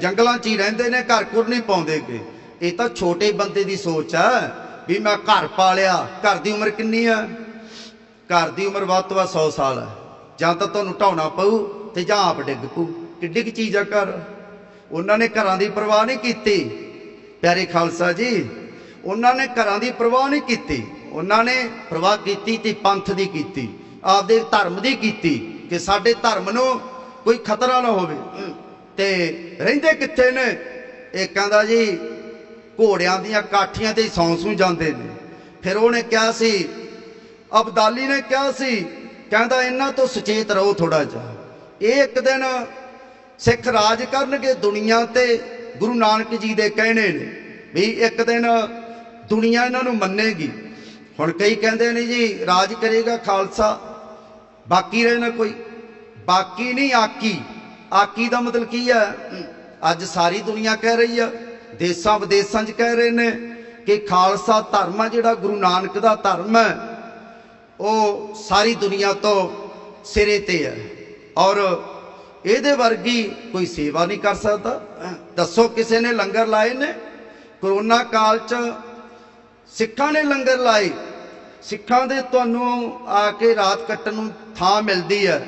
ਜੰਗਲਾਂ 'ਚ ਹੀ ਰਹਿੰਦੇ ਨੇ, ਘਰ ਘੁਰ ਨਹੀਂ ਪਾਉਂਦੇਗੇ ਇਹ ਤਾਂ ਛੋਟੇ ਬੰਦੇ ਦੀ ਸੋਚ ਆ ਵੀ ਮੈਂ ਘਰ ਪਾਲਿਆ, ਘਰ ਦੀ ਉਮਰ ਕਿੰਨੀ ਆ? ਘਰ ਦੀ ਉਮਰ ਵੱਧ ਤੋਂ ਵੱਧ 100 ਸਾਲ ਹੈ ਜਾਂ ਤਾਂ ਤੁਹਾਨੂੰ ਢਾਉਣਾ ਪਊ ਤੇ ਜਾਂ ਆਪ ਡਿੱਗ ਪਊ। ਕਿੱਡੀ ਕੁ ਚੀਜ਼ ਆ ਘਰ। ਉਹਨਾਂ ਨੇ ਘਰਾਂ ਦੀ ਪਰਵਾਹ ਨਹੀਂ ਕੀਤੀ। ਪਿਆਰੇ ਖਾਲਸਾ ਜੀ, ਉਹਨਾਂ ਨੇ ਘਰਾਂ ਦੀ ਪਰਵਾਹ ਨਹੀਂ ਕੀਤੀ। ਉਹਨਾਂ ਨੇ ਪਰਵਾਹ ਕੀਤੀ ਤੇ ਪੰਥ ਦੀ ਕੀਤੀ, ਆਪਦੇ ਧਰਮ ਦੀ ਕੀਤੀ ਕਿ ਸਾਡੇ ਧਰਮ ਨੂੰ ਕੋਈ ਖਤਰਾ ਨਾ ਹੋਵੇ। ਤੇ ਰਹਿੰਦੇ ਕਿੱਥੇ ਨੇ? ਇਹ ਕਹਿੰਦਾ ਜੀ, ਘੋੜਿਆਂ ਦੀਆਂ ਕਾਠੀਆਂ ਤੇ ਸੌਂ ਸੂ ਜਾਂਦੇ ਨੇ। ਫਿਰ ਉਹਨੇ ਕਿਹਾ ਸੀ, ਅਬਦਾਲੀ ਨੇ ਕਿਹਾ ਸੀ, ਕਹਿੰਦਾ ਇਹਨਾਂ ਤੋਂ ਸੁਚੇਤ ਰਹੋ ਥੋੜਾ ਜਿਹਾ। ਇਹ ਇੱਕ ਦਿਨ ਸਿੱਖ ਰਾਜ ਕਰਨਗੇ ਦੁਨੀਆ ਤੇ, ਗੁਰੂ ਨਾਨਕ ਜੀ ਦੇ ਕਹਿਣੇ ਨੇ ਵੀ ਇੱਕ ਦਿਨ ਦੁਨੀਆ ਇਹਨਾਂ ਨੂੰ ਮੰਨੇਗੀ। ਹੁਣ ਕਈ ਕਹਿੰਦੇ ਨੇ ਜੀ, ਰਾਜ ਕਰੇਗਾ ਖਾਲਸਾ, ਬਾਕੀ ਰਹਿਣਾ ਕੋਈ, ਬਾਕੀ ਨਹੀਂ ਆਕੀ। ਆਕੀ ਦਾ ਮਤਲਬ ਕੀ ਹੈ? ਅੱਜ ਸਾਰੀ ਦੁਨੀਆ ਕਹਿ ਰਹੀ ਆ, ਦੇਸਾਂ ਵਿਦੇਸਾਂ 'ਚ ਕਹਿ ਰਹੇ ਨੇ ਕਿ ਖਾਲਸਾ ਧਰਮ ਆ ਜਿਹੜਾ, ਗੁਰੂ ਨਾਨਕ ਦਾ ਧਰਮ ਹੈ, ਉਹ ਸਾਰੀ ਦੁਨੀਆ ਤੋਂ ਸਿਰੇ ਤੇ ਹੈ। ਔਰ ਇਹਦੇ ਵਰਗੀ ਕੋਈ ਸੇਵਾ ਨਹੀਂ ਕਰ ਸਕਦਾ। ਦੱਸੋ ਕਿਸੇ ਨੇ ਲੰਗਰ ਲਾਏ ਨੇ? ਕਰੋਨਾ ਕਾਲ 'ਚ ਸਿੱਖਾਂ ਨੇ ਲੰਗਰ ਲਾਏ। ਸਿੱਖਾਂ ਦੇ ਤੁਹਾਨੂੰ ਆ ਕੇ ਰਾਤ ਕੱਟਣ ਨੂੰ ਥਾਂ ਮਿਲਦੀ ਹੈ।